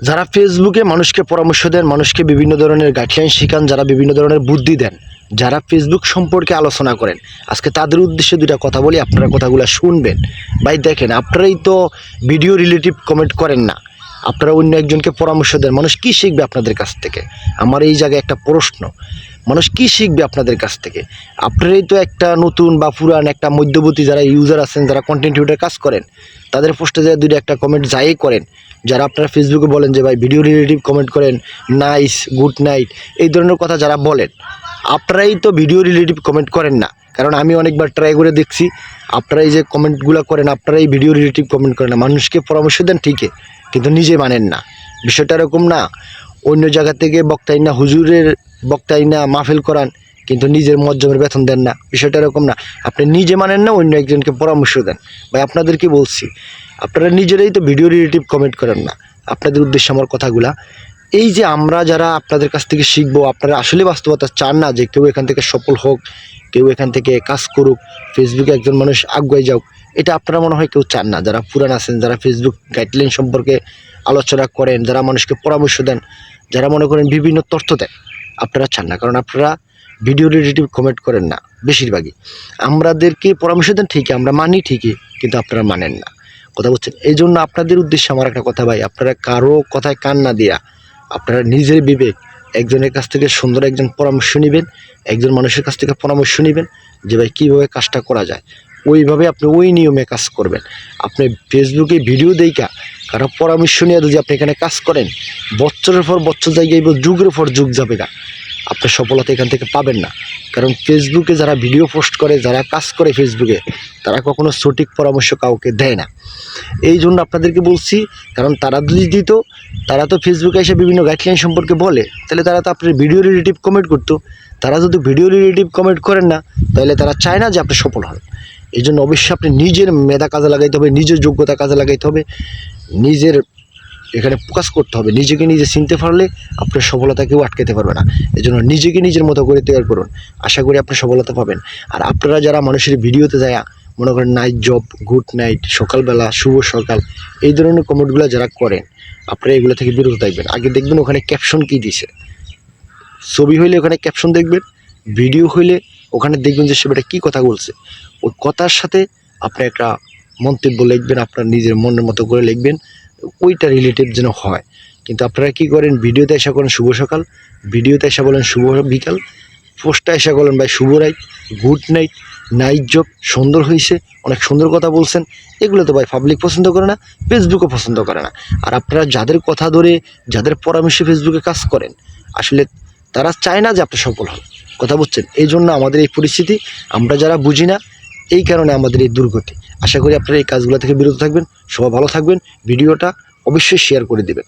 যারা ফেসবুকে মানুষকে পরামর্শ দেন, মানুষকে বিভিন্ন ধরনের গাইডলাইন শেখান, যারা বিভিন্ন ধরনের বুদ্ধি দেন, যারা ফেসবুক সম্পর্কে আলোচনা করেন, আজকে তাদের উদ্দেশ্যে দুটা কথা বলি, আপনারা কথাগুলো শুনবেন। ভাই, দেখেন, আপনারাই তো ভিডিও রিলেটিভ কমেন্ট করেন না। আপনারা অন্য একজনকে পরামর্শ দেন, মানুষ কী শিখবে আপনাদের কাছ থেকে? আমার এই জায়গায় একটা প্রশ্ন। মানুষ কি শিখবে আপনাদের কাছ থেকে? আপনারাই তো একটা নতুন বা পুরান একটা মধ্যবর্তী যারা ইউজার আছেন, যারা কন্টেন্ট ক্রিয়েটার কাজ করেন, তাদের পোস্টে যায় দুইটা একটা কমেন্ট যাই করেন। যারা আপনারা ফেসবুকে বলেন যে, ভাই ভিডিও রিলেটিভ কমেন্ট করেন নাইস গুড নাইট এই ধরনের কথা যারা বলেন, আপনারাই তো ভিডিও রিলেটিভ কমেন্ট করেন না। কারণ আমি অনেকবার ট্রাই করে দেখছি আপনারা এই যে কমেন্টগুলো করেন আপনারা এই ভিডিও রিলেটিভ কমেন্ট করেন না। মানুষকে পরামর্শ দেন ঠিকই, কিন্তু নিজে মানেন না। বিষয়টা এরকম না, অন্য জায়গা থেকে বক্তাই না, হুজুরের বক্তাই না, মাহফিল করান, কিন্তু নিজের মজ্জমের বেতন দেন না। বিষয়টা এরকম না। আপনি নিজে মানেন না, অন্য একজনকে পরামর্শ দেন। ভাই আপনাদেরকে বলছি? আপনারা নিজেরাই তো ভিডিও রিলেটিভ কমেন্ট করেন না। আপনাদের উদ্দেশ্যে আমার কথাগুলা। এই যে আমরা যারা আপনাদের কাছ থেকে শিখব, আপনারা আসলে বাস্তবতা চান না যে কেউ এখান থেকে সফল হোক, কেউ এখান থেকে কাজ করুক ফেসবুকে একজন মানুষ আগুয়ে যাওক এটা আপনারা মনে হয় কেউ চান না। যারা পুরান আছেন, যারা ফেসবুক গাইডলাইন সম্পর্কে আলোচনা করেন, যারা মানুষকে পরামর্শ দেন, যারা মনে করেন বিভিন্ন তথ্য দেন আপনারা চান না। কারণ আপনারা ভিডিও রিলেটিভ কমেন্ট করেন না, বেশিরভাগই। আমাদেরকে পরামর্শ দেন ঠিকই, আমরা মানি ঠিকই, কিন্তু আপনারা মানেন না। কথা বলছেন এই জন্য আপনাদের উদ্দেশ্যে আমার একটা কথা ভাই, আপনারা কারও কথায় কান না দিয়া, আপনারা নিজের বিবেক, একজনের কাছ থেকে সুন্দর একজন পরামর্শ নেবেন, একজন মানুষের কাছ থেকে পরামর্শ নেবেন, যে ভাই কীভাবে কাজটা করা যায়। ওইভাবে আপনি ওই নিয়মে কাজ করবেন। আপনি ফেসবুকে ভিডিও দেইকা কারও পরামর্শ নিয়ে যদি আপনি এখানে কাজ করেন, বছরের পর বছর জায়গায় যুগের পর যুগ যাবে গা আপনি সফলতা এখান থেকে পাবেন না। কারণ ফেসবুকে যারা ভিডিও পোস্ট করে, যারা কাজ করে ফেসবুকে তারা কখনো সঠিক পরামর্শ কাউকে দেয় না। এই জন্য আপনাদেরকে বলছি, কারণ তারা যদি দিত, তারা তো ফেসবুকে এসে বিভিন্ন গাইডলাইন সম্পর্কে বলে, তাহলে তারা তো আপনার ভিডিও রিলেটিভ কমেন্ট করতো। তারা যদি ভিডিও রিলেটিভ কমেন্ট করেন না, তাহলে তারা চায় না যে আপনি সফল হন। এই জন্য অবশ্যই আপনি নিজের মেধা কাজে লাগাইতে হবে, নিজের যোগ্যতা কাজে লাগাইতে হবে। নিজের এখানে ফোকাস করতে হবে। নিজেকে নিজে চিনতে পারলে আপনার সফলতা কেউ আটকাতে পারবে না। এই জন্য নিজেকে নিজের মতো করে তৈরি করুন। আশা করি আপনি সফলতা পাবেন। আর আপনারা যারা মানুষের ভিডিওতে যায়, মনে করেন নাইট জব গুড নাইট সকালবেলা, শুভ সকাল, এই ধরনের কমেন্টগুলো যারা করেন, আপনারা এগুলো থেকে বিরত থাকবেন। আগে দেখবেন ওখানে ক্যাপশন কী দিছে। ছবি হইলে ওখানে ক্যাপশন দেখবেন ভিডিও হইলে ওখানে দেখবেন যে সেটা কী কথা বলছে। ওই কথার সাথে আপনি একটা মন্তব্য লিখবেন, আপনার নিজের মনের মতো করে লিখবেন, ওইটা রিলেটিভ যেন হয়। কিন্তু আপনারা কি করেন? ভিডিওতে এসে করেন শুভ সকাল, ভিডিওতে এসে বলেন শুভ বিকাল পোস্টটা এসে বলেন, ভাই, শুভ right good night nice job সুন্দর হয়েছে অনেক সুন্দর কথা বলছেন। এগুলো তো ভাই পাবলিক পছন্দ করে না ফেসবুকও পছন্দ করে না। আর আপনারা যাদের কথা ধরে, যাদের পরামর্শে ফেসবুকে কাজ করেন, আসলে তারা চায় না যে আপনি সফল হন। কথা বুঝছেন? এই জন্য আমাদের এই পরিস্থিতি, আমরা যারা বুঝি না এই কারণে আমাদের এই দুর্গতি। আশা করি আপনারা এই কাজগুলো থেকে বিরত থাকবেন, সবাই ভালো থাকবেন, ভিডিওটা অবশ্যই শেয়ার করে দেবেন।